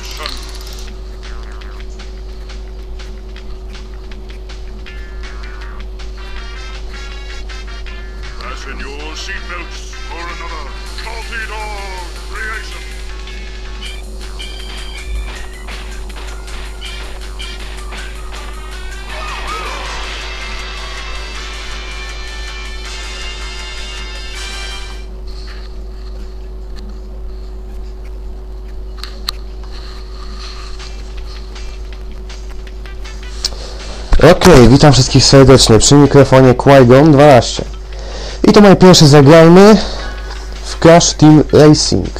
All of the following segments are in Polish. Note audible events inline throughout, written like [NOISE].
redemption. Okej, witam wszystkich serdecznie przy mikrofonie Qui-Gon 12. I to moje pierwsze zagrajmy w Crash Team Racing.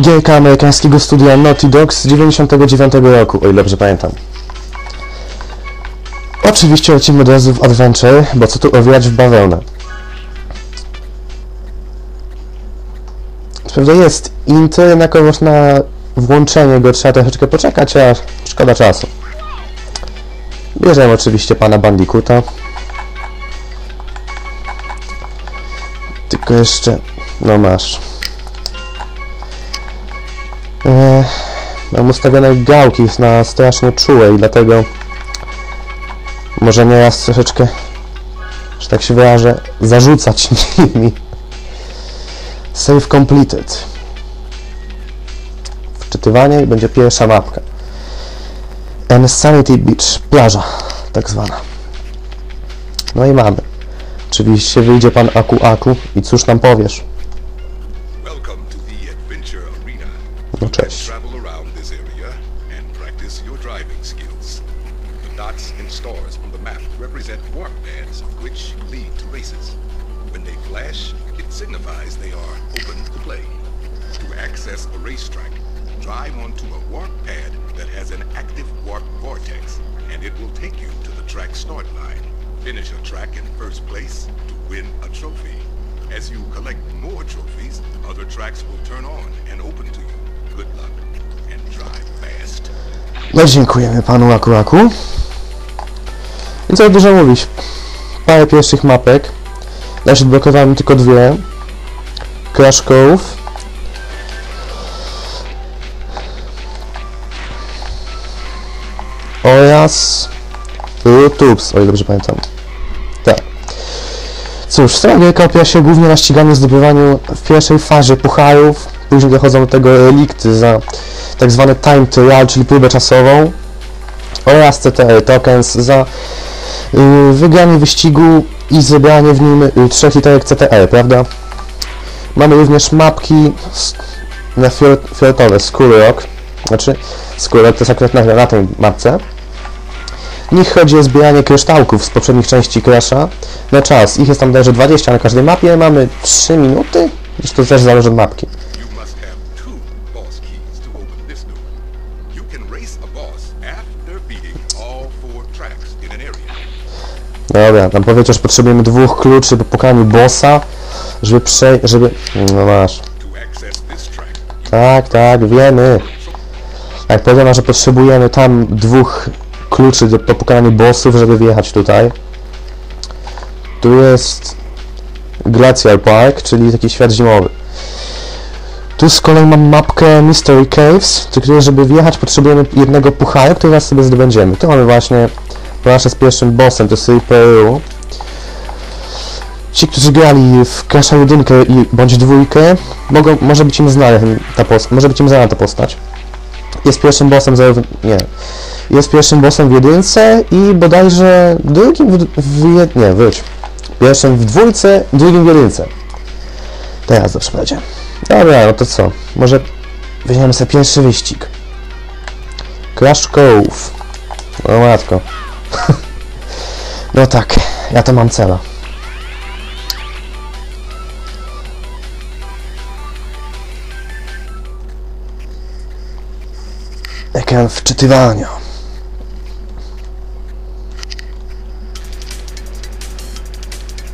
Gierka amerykańskiego studia Naughty Dog z 99 roku, o ile dobrze pamiętam. Oczywiście lecimy od razu w Adventure, bo co tu owijać w bawełnę. Prawda jest intro, jednakowoż na włączenie go trzeba troszeczkę poczekać, a szkoda czasu. Bierzemy oczywiście pana Bandicoota. Tylko jeszcze... No masz. Eee, mam ustawione gałki na strasznie czułe i dlatego może nieraz troszeczkę, że tak się wyrażę, zarzucać [LAUGHS] nimi. Save completed wczytywanie i będzie pierwsza mapka. Insanity Beach, plaża tak zwana. No i mamy. Oczywiście wyjdzie pan Aku Aku i cóż nam powiesz? No cześć. Travel around this area and practice your driving skills. The dots and stars on the map represent warp pads which lead to races. When they flash, it signifies they are open to play. To access a racetrack, drive onto a warp pad that has an active warp vortex, and it will take you to the track start line. Finish a track in first place to win a trophy. As you collect more trophies, other tracks will turn on and open to you. Good luck and drive fast. Dziękujemy panu Aku Aku. Więc co dużo mówić. Parę pierwszych mapek. Znaczy odblokowałem tylko dwie. Crash Cove. Oraz YouTubes, o ile dobrze pamiętam. Tak. Cóż, strona gierka opiera się głównie na ściganiu, zdobywaniu w pierwszej fazie pucharów, później dochodzą do tego relikty za tak zwane time trial, czyli próbę czasową oraz CTR tokens za y, wygranie wyścigu i zebranie w nim y, trzech literek CTR, prawda? Mamy również mapki na fiol- fioletowe, Skull Rock, znaczy Skull Rock to jest akurat na, na tej mapce. W nich chodzi o zbieranie kryształków z poprzednich części Crasha na czas. Ich jest tam bodajże 20 na każdej mapie, mamy 3 minuty, zresztą to też zależy od mapki. Dobra, tam powiedział, że potrzebujemy dwóch kluczy po pokonaniu bossa, żeby przejść, żeby... No masz. Tak, tak, wiemy. Jak powiedziano, że potrzebujemy tam dwóch kluczy do, po pokonaniu bossów, żeby wjechać tutaj. Tu jest Glacial Park, czyli taki świat zimowy. Tu z kolei mam mapkę Mystery Caves, do której żeby wjechać potrzebujemy jednego pucharu, który raz sobie zdobędziemy. Tu mamy właśnie planszę z pierwszym bossem, to jest Reaperu. Ci, którzy grali w Crash'a 1 i bądź dwójkę, mogą, może być im znana ta postać, może być im znana ta postać. Jest pierwszym bossem zarówno, nie, jest pierwszym bossem w jedynce i bodajże drugim w, w nie, wróć. Pierwszym w dwójce, drugim w jedynce. Teraz dobrze będzie. Dobra, no to co? Może weźmiemy sobie pierwszy wyścig. Crash Cove. O matko. [LAUGHS] no tak, ja to mam cela. Ekran wczytywania.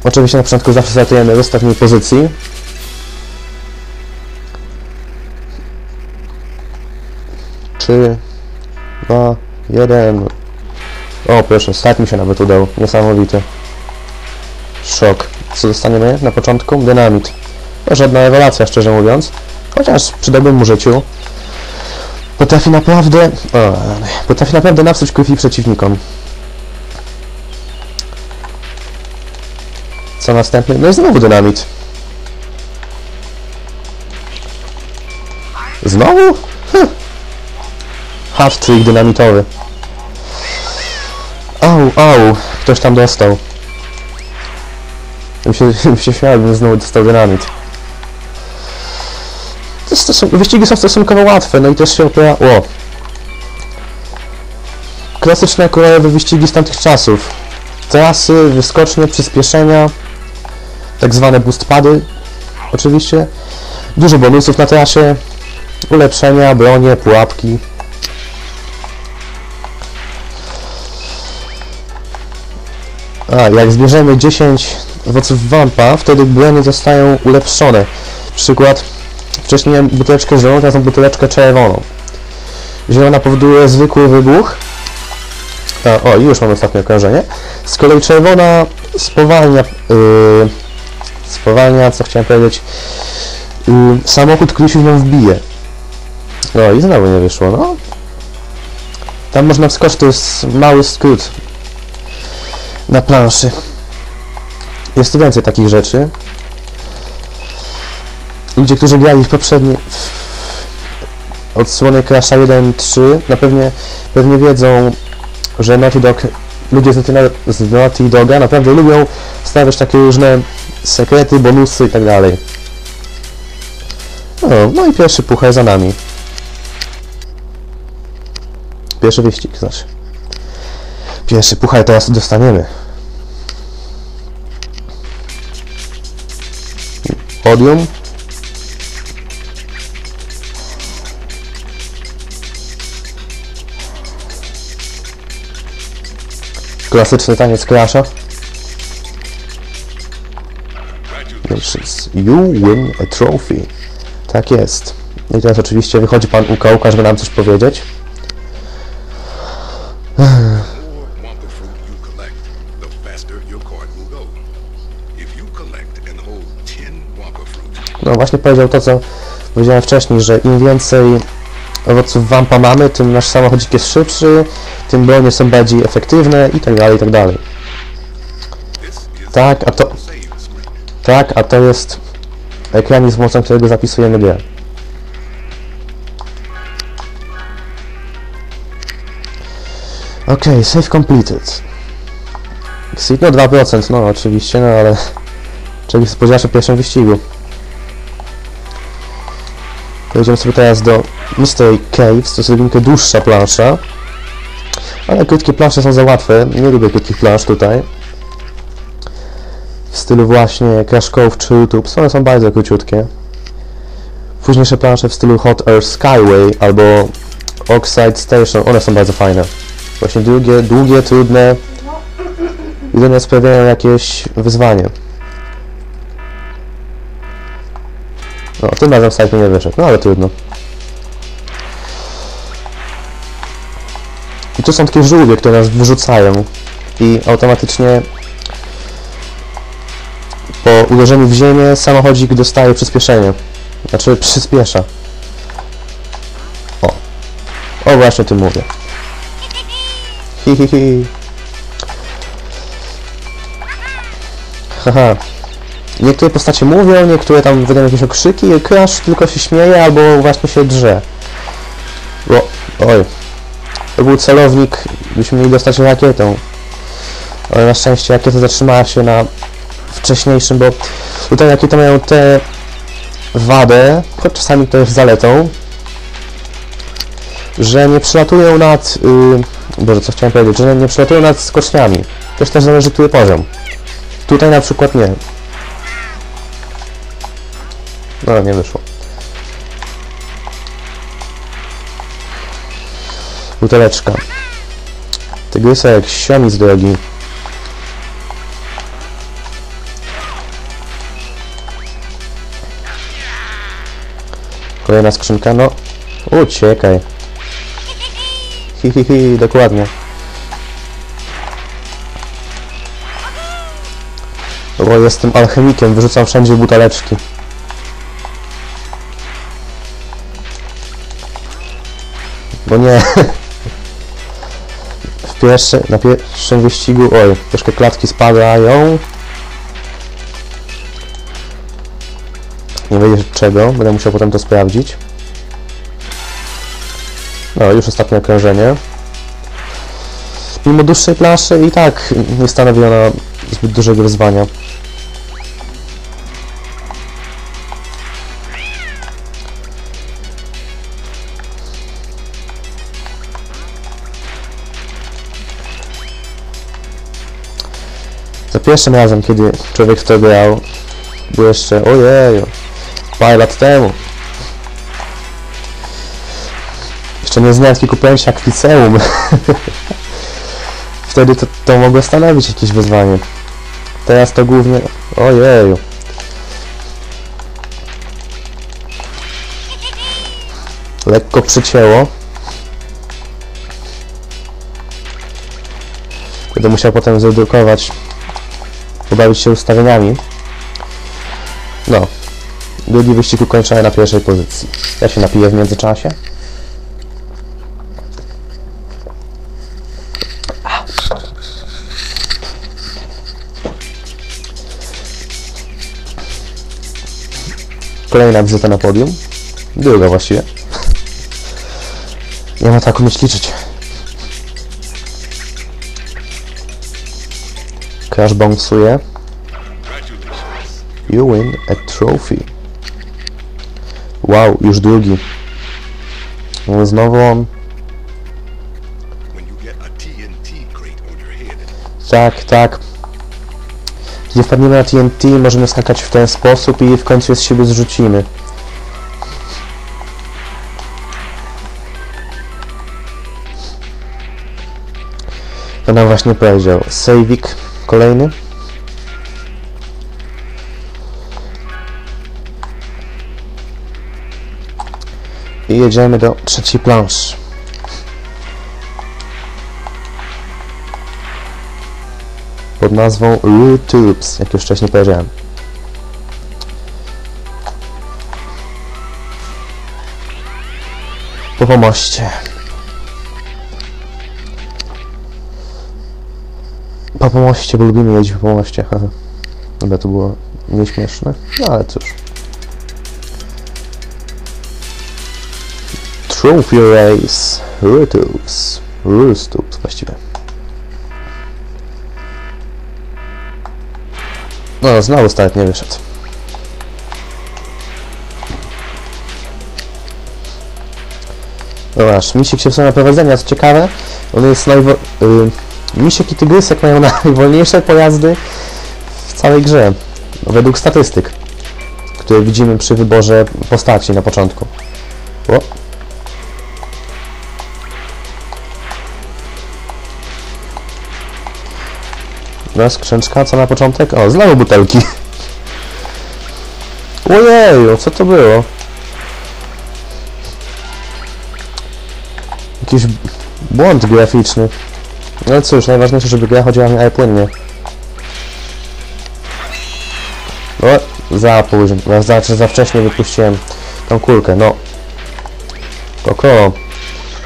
Oczywiście na początku zawsze startujemy w ostatniej pozycji. Trzy, dwa, jeden. O, proszę, start mi się nawet udał. Niesamowite. Szok. Co dostaniemy na początku? Dynamit. To żadna rewelacja, szczerze mówiąc. Chociaż przy dobrym mu życiu potrafi naprawdę... O, potrafi naprawdę napsuć krwi przeciwnikom. Co następny? No i znowu dynamit. Znowu? Hm. Half trick dynamitowy. Au, au, ktoś tam dostał. Bym się, [LAUGHS] bym się śmiał, gdybym znowu dostał dynamit. To to są, wyścigi są stosunkowo łatwe, no i też się opiera... O! Klasyczne kolejowe wyścigi z tamtych czasów. Trasy, wyskocznie, przyspieszenia, tak zwane boost pady, oczywiście. Dużo bonusów na trasie, ulepszenia, bronie, pułapki. A, jak zbierzemy 10 owoców wampa, wtedy bronie zostają ulepszone. Przykład, wcześniej miałem buteleczkę zieloną, teraz mam buteleczkę czerwoną. Zielona powoduje zwykły wybuch. A, o, już mam ostatnie okrążenie. Z kolei czerwona spowalnia, yy, spowalnia, co chciałem powiedzieć, samochód, który się w nią wbije. No i znowu nie wyszło, no. Tam można wskoczyć, to jest mały skrót na planszy. Jest tu więcej takich rzeczy. Ludzie, którzy grali w poprzednie w odsłony Crasha 1.3 na pewnie, pewnie wiedzą, że Naughty Dog, ludzie z z Naughty Doga naprawdę lubią stawiać takie różne sekrety, bonusy i tak dalej. No, no i pierwszy puchar za nami. Pierwszy wyścig, znaczy. Pierwszy puchar teraz dostaniemy. Podium. Klasyczny taniec. Congratulations. You win a trophy. Tak jest. I teraz oczywiście wychodzi pan Ukałka, żeby nam coś powiedzieć. The more Wampa fruit you collect, the faster your cart will go. If you collect and hold 10 Wampa fruit, No właśnie powiedział to, co powiedziałem wcześniej, że im więcej owoców wampa mamy, tym nasz samochodzik jest szybszy, tym bronie są bardziej efektywne i tak dalej, i tak dalej. Tak, a to, tak, a to jest ekranik, z którego zapisujemy grę. Okej, save completed. Exit, no 2%, no oczywiście, no ale czegoś spodziewasz w pierwszym wyścigu. Przejdziemy sobie teraz do Mystery Caves, to jest odrobinkę dłuższa plansza. Ale krótkie plansze są za łatwe, nie lubię krótkich plansz tutaj. W stylu właśnie Crash Cove czy YouTube, one są bardzo króciutkie. Późniejsze plansze w stylu Hot Air Skyway albo Oxide Station, one są bardzo fajne. Właśnie długie, długie, trudne nas sprawiają jakieś wyzwanie. No, tym razem mi nie wyszedł, no ale trudno. I tu są takie żółwie, które nas wyrzucają i automatycznie po uderzeniu w ziemię samochodzik dostaje przyspieszenie. Znaczy przyspiesza. O. O właśnie o tym mówię. Hi hi hi. Haha. Niektóre postacie mówią, niektóre tam wydają jakieś okrzyki, Crash tylko się śmieje albo właśnie się drze. O, oj. To był celownik, byśmy mieli dostać rakietą. Ale na szczęście rakieta zatrzymała się na wcześniejszym, bo tutaj rakiety mają tę wadę, choć czasami to jest zaletą, że nie przylatują nad... Yy, Boże, co chciałem powiedzieć, że nie przylatują nad skoczniami. Też też zależy, który poziom. Tutaj na przykład nie. No, nie wyszło. buteleczka. Tygrysa jak siomic drogi. Kolejna skrzynka, no. Uciekaj. Hi, hi, hi, dokładnie. No bo jestem alchemikiem, wyrzucam wszędzie buteleczki. Bo nie. [LAUGHS] W pierwsze, na pierwszym wyścigu, oj, troszkę klatki spadają. Nie wiedzieć czego, będę musiał potem to sprawdzić. No, już ostatnie okrążenie. Mimo dłuższej planszy i tak nie stanowi ona zbyt dużego wyzwania. Za pierwszym razem, kiedy człowiek w to grał, było jeszcze, ojeju, parę lat temu. Jeszcze nie znałem takiego pojęcia jak liceum. [LAUGHS] Wtedy to, to mogło stanowić jakieś wyzwanie. Teraz to głównie, ojeju. Lekko przycięło. Będę musiał potem zedukować, pobawić się ustawieniami. No. Drugi wyścig ukończony na pierwszej pozycji. Ja się napiję w międzyczasie. Kolejna wizyta na podium. Druga właściwie. Nie ma tak umieć liczyć. Crash. Congratulations. You win a trophy. Wow, już drugi. No, Znowu on. Tak, tak. Kiedy wpadniemy na TNT, możemy skakać w ten sposób i w końcu z siebie zrzucimy. To nam właśnie powiedział. Sejwik kolejny. I jedziemy do trzeciej planszy. pod nazwą Rue Tubes, jak już wcześniej powiedziałem. Po pomoście. Po pomoście, bo lubimy jeździć po pomoście. Dobra, to było nieśmieszne, no ale cóż. Trophy Race, Rue Tubes właściwie. No, znowu start nie wyszedł. Aż, Misiek się wsunął na prowadzenie, co ciekawe, on jest najwo... Y, Misiek i Tygrysek mają [LAUGHS] najwolniejsze pojazdy w całej grze, według statystyk, które widzimy przy wyborze postaci na początku. O. No, skrzynczka, co na początek? O, znowu butelki. [LAUGHS] Ojeju, co to było? Jakiś błąd graficzny. No cóż, najważniejsze, żeby gra chodziła miarę płynnie. O, za późno, za, za, za wcześnie wypuściłem tą kulkę, no. Koko.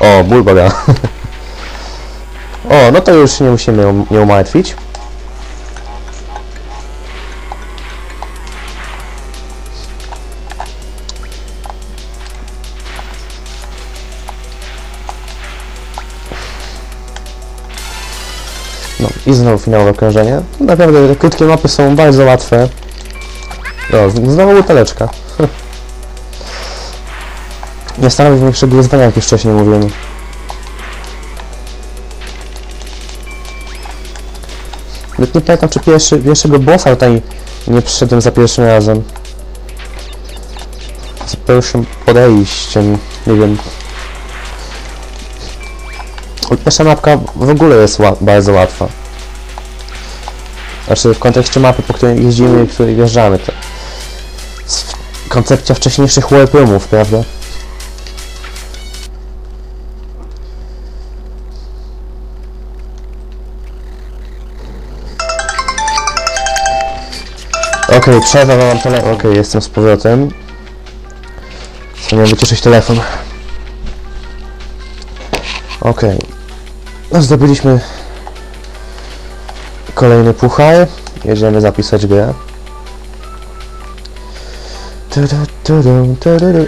O, bulbaga. [LAUGHS] o, no to już nie musimy um- nie umartwić. I znowu finałowe okrążenie. Naprawdę te krótkie mapy są bardzo łatwe. O, znowu buteleczka. [LAUGHS] Nie stanowi większego wyzwania, jak już wcześniej mówiłem. Nawet nie pamiętam, czy pierwszy, pierwszego bossa tutaj nie przyszedłem za pierwszym razem. Za pierwszym podejściem, nie wiem. Pierwsza mapka w ogóle jest bardzo łatwa. Znaczy w kontekście mapy, po której jeździmy i której wjeżdżamy. To koncepcja wcześniejszych warpumów, prawda? Okej, przerwa, mam telefon. Okej, jestem z powrotem. Miałem wyciszyć telefon. Okej. No, zdobyliśmy kolejny puchar. Jedziemy zapisać grę.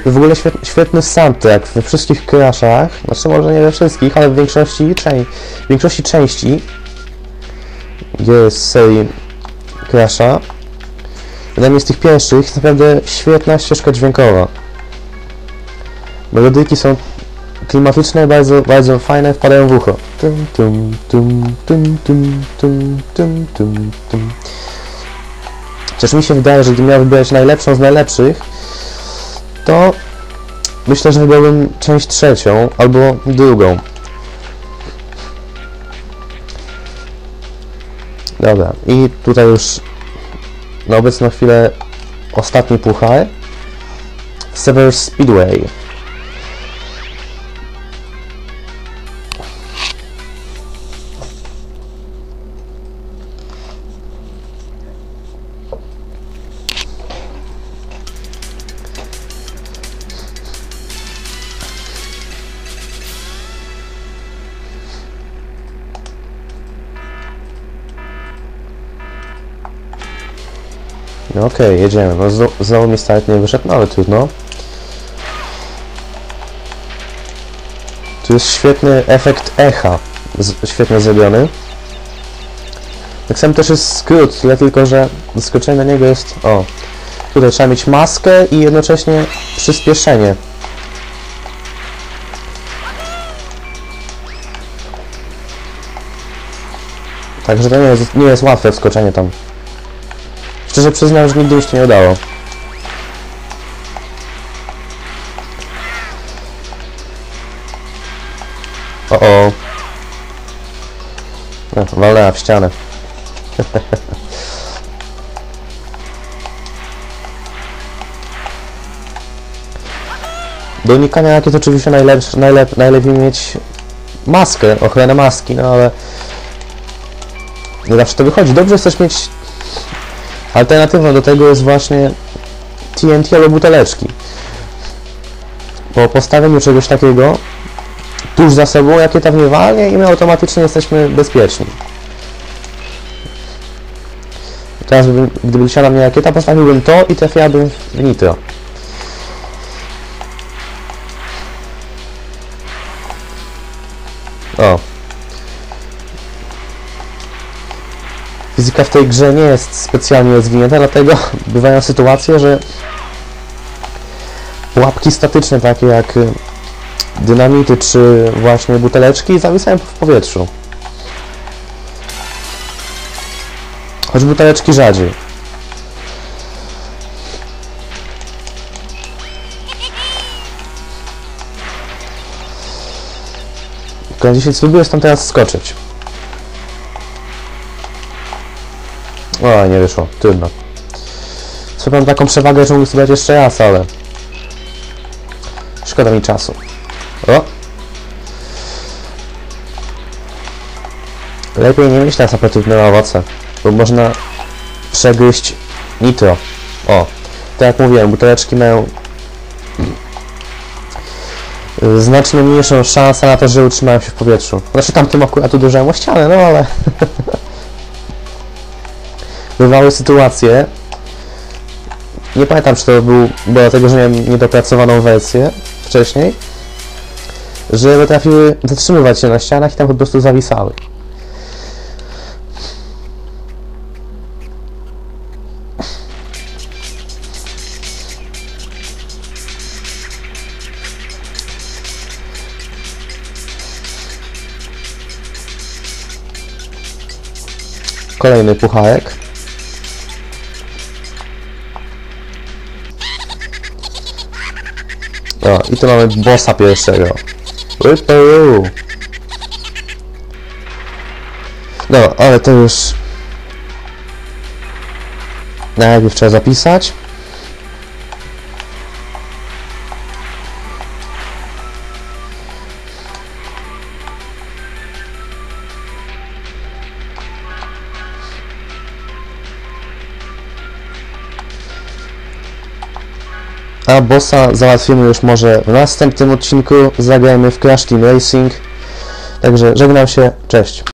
W ogóle świetny, świetny soundtrack we wszystkich Crashach, znaczy może nie we wszystkich, ale w większości, czę- w większości części z serii Crasha. Wydaje mi z tych pierwszych jest naprawdę świetna ścieżka dźwiękowa. Melodyki są klimatyczne, bardzo, bardzo fajne, wpadają w ucho. Tum, tum, tum, tum, tum, tum, tum, tum, tum. Chociaż mi się wydaje, że gdybym miał wybierać najlepszą z najlepszych, to myślę, że wybrałbym część trzecią albo drugą. Dobra, i tutaj już na obecną chwilę ostatni puchar. Sever Speedway. No okej, jedziemy. No znowu- znowu mi start nie wyszedł, no ale trudno. Tu jest świetny efekt echa, z, świetnie zrobiony. Tak samo też jest skrót, tyle tylko, że zaskoczenie na niego jest... O, tutaj trzeba mieć maskę i jednocześnie przyspieszenie. Także to nie jest, nie jest łatwe wskoczenie tam. Szczerze przyznam, że nigdy już to nie udało. O o. No, walnęła w ścianę. [LAUGHS] Do unikania rakiet oczywiście najlepsze, najlep, najlepiej mieć maskę, ochronę maski, no ale nie zawsze to wychodzi. Dobrze jest też mieć Alternatywą do tego jest właśnie TNT albo buteleczki. Po postawieniu czegoś takiego tuż za sobą rakieta w nie walnie i my automatycznie jesteśmy bezpieczni. Teraz gdyby, na mnie rakieta, postawiłbym to i trafiłabym w nitro. Fizyka w tej grze nie jest specjalnie rozwinięta, dlatego bywają sytuacje, że pułapki statyczne, takie jak y, dynamity czy właśnie buteleczki, zawisają w powietrzu. Choć buteleczki rzadziej. Tylko dzisiaj spróbuję stąd teraz skoczyć. O, nie wyszło. Trudno. Sobie mam taką przewagę, że mógł sobie dać jeszcze raz, ale... Szkoda mi czasu. O! Lepiej nie mieć na owoce, bo można przegryźć nitro. O! Tak jak mówiłem, buteleczki mają znacznie mniejszą szansę na to, że utrzymają się w powietrzu. Znaczy tamtym akurat uderzałem o ścianę, no ale... [LAUGHS] bywały sytuacje. Nie pamiętam, czy to był, dlatego, że miałem niedopracowaną wersję wcześniej, że potrafiły zatrzymywać się na ścianach i tam po prostu zawisały. Kolejny pucharek. O, i tu mamy bossa pierwszego. Łypeu. No, ale to już... Najpierw trzeba zapisać. A bossa załatwimy już może w następnym odcinku. Zagrajmy w Crash Team Racing. Także żegnam się, cześć.